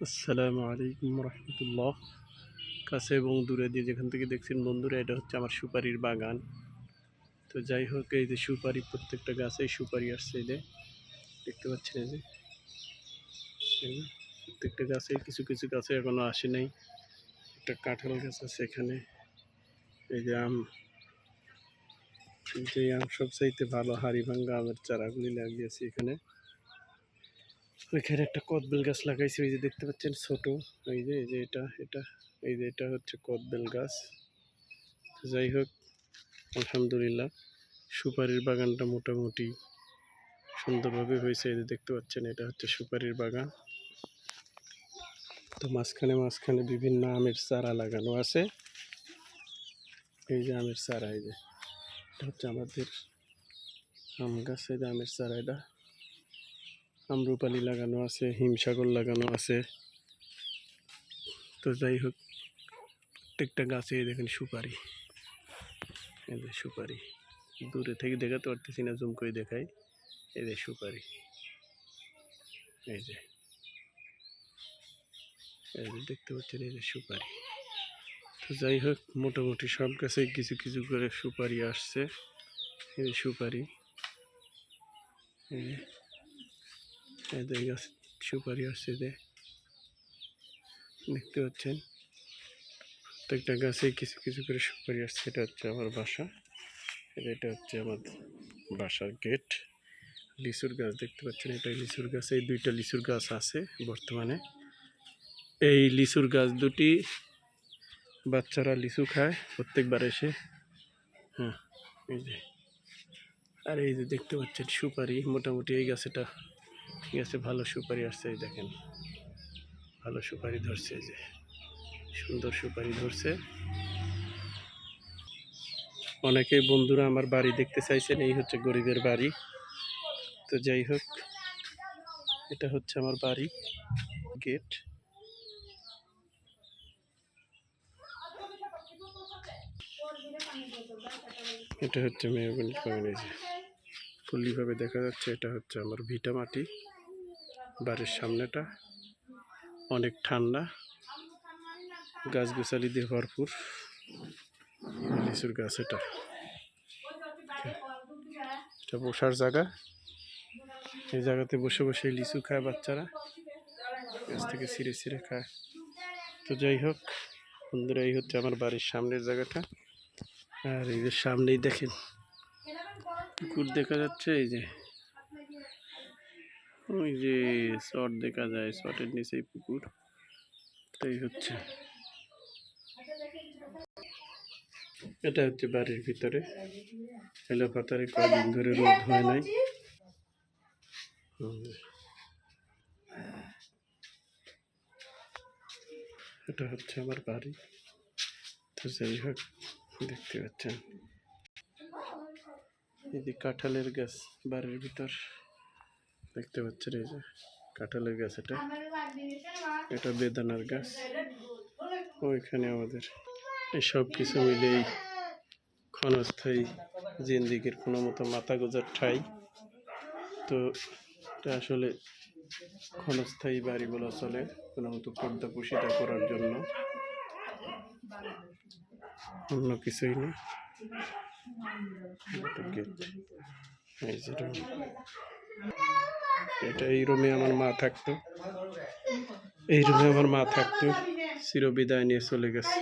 আসসালামু আলাইকুম রহমতুল্লাহ। কাছে এবং দূরে দিয়ে যেখান থেকে দেখছেন বন্ধুরা, এটা হচ্ছে আমার সুপারির বাগান। তো যাই হোক, এই যে সুপারি, প্রত্যেকটা গাছেই সুপারি আসছে যে দেখতে পাচ্ছেন এই যে। প্রত্যেকটা গাছে, কিছু কিছু গাছে এখনও আসে নাই। একটা কাঁঠাল গাছ আছে এখানে। এই যে আম। যে আম সবচাইতে ভালো হাড়ি ভাঙ্গা আমের চারাগুলি লাগিয়েছি এখানে। ওইখানে একটা কদবেল গাছ লাগাইছি, ওই যে দেখতে পাচ্ছেন ছোট, ওই যে, এই যে এটা এটা, এই যে এটা হচ্ছে কদবেল গাছ। যাই হোক, আলহামদুলিল্লাহ, সুপারির বাগানটা মোটামুটি সুন্দরভাবে হয়েছে, এই যে দেখতে পাচ্ছেন, এটা হচ্ছে সুপারির বাগান। তো মাঝখানে মাঝখানে বিভিন্ন আমের চারা লাগানো আছে। এই যে আমের চারা, এই যে, এটা হচ্ছে আমাদের আম গাছ, এই যে আমের চারা, এটা। আম্রপালি লাগানো আছে, হিমসাগর লাগানো আছে। তো যাই হোক, প্রত্যেকটা গাছে দেখেন সুপারি। যে সুপারি। দূরে থেকে দেখাতে পারতেছি না, জুম করে দেখাই। যে সুপারি। এই যে। এই যে দেখতে পাচ্ছেন, এই যে সুপারি। তো যাই হোক, মোটামুটি সব গাছে কিছু কিছু করে সুপারি আসছে। এই সুপারি। এই যে এই গাছ সুপারি আসছে যে দেখতে পাচ্ছেন। প্রত্যেকটা গাছে কিছু কিছু করে সুপারি আসছে এটা হচ্ছে আমার বাসা। এটা হচ্ছে আমার বাসার গেট লিচুর গাছ দেখতে পাচ্ছেন। এটা লিচুর গাছ এই দুইটা লিচুর গাছ আছে বর্তমানে। এই লিচুর গাছ দুটি বাচ্চারা লিচু খায়, প্রত্যেকবার এসে। হ্যাঁ এই যে। আর এই যে দেখতে পাচ্ছেন সুপারি, মোটামুটি এই গাছেটা ঠিক আছে, ভালো সুপারি আসছে দেখেন। ভালো সুপারি ধরছে যে। সুন্দর সুপারি ধরছে। অনেকেই বন্ধুরা আমার বাড়ি দেখতে চাইছেন, এই হচ্ছে গরিবের বাড়ি। তো যাই হোক, এটা হচ্ছে আমার বাড়ি গেট। এটা হচ্ছে মেহগনি বাগান এই যে। ফুলিভাবে দেখা যাচ্ছে, এটা হচ্ছে আমার ভিটা মাটি। বাড়ির সামনেটা। অনেক ঠান্ডা। গাছগুছালি দিয়ে ভরপুর। লিচুর গাছ এটা। এটা বসার জায়গা। এই জায়গাতে বসে বসে লিচু খায় বাচ্চারা। গাছ থেকে ছিঁড়ে ছিঁড়ে খায়। তো যাই হোক, বন্ধুরা, এই হচ্ছে আমার বাড়ির সামনের জায়গাটা। আর এই যে সামনেই দেখেন, পুকুর দেখা যাচ্ছে, এই যে ওই যে শট দেখা যায় শটের নিচেই পুকুর। তাই হচ্ছে। এটা হচ্ছে বাড়ির ভিতরে। এলো পাতারে কদিন ধরে রোদ হয় নাই। এটা হচ্ছে আমার বাড়ি। তো যাই হোক, দেখতে পাচ্ছেন। যে কাঁঠালের গাছ বাড়ির ভিতর। দেখতে পাচ্ছেন এই যে কাঁঠালের গাছ এটা এটা বেদানার গাছ ওইখানে আমাদের সব কিছু মিলেই ক্ষণস্থায়ী জিন্দিগির কোনো মতো মাথা গোজার ঠাই তো এটা আসলে ক্ষণস্থায়ী বাড়ি বলা চলে কোনো মতো পর্দা পুষিটা করার জন্য অন্য কিছুই না gate। এই যে room। এটা এই রুমে আমার মা থাকতো। এই রুমে আমার মা থাকতো। চিরবিদায় নিয়ে চলে গেছে।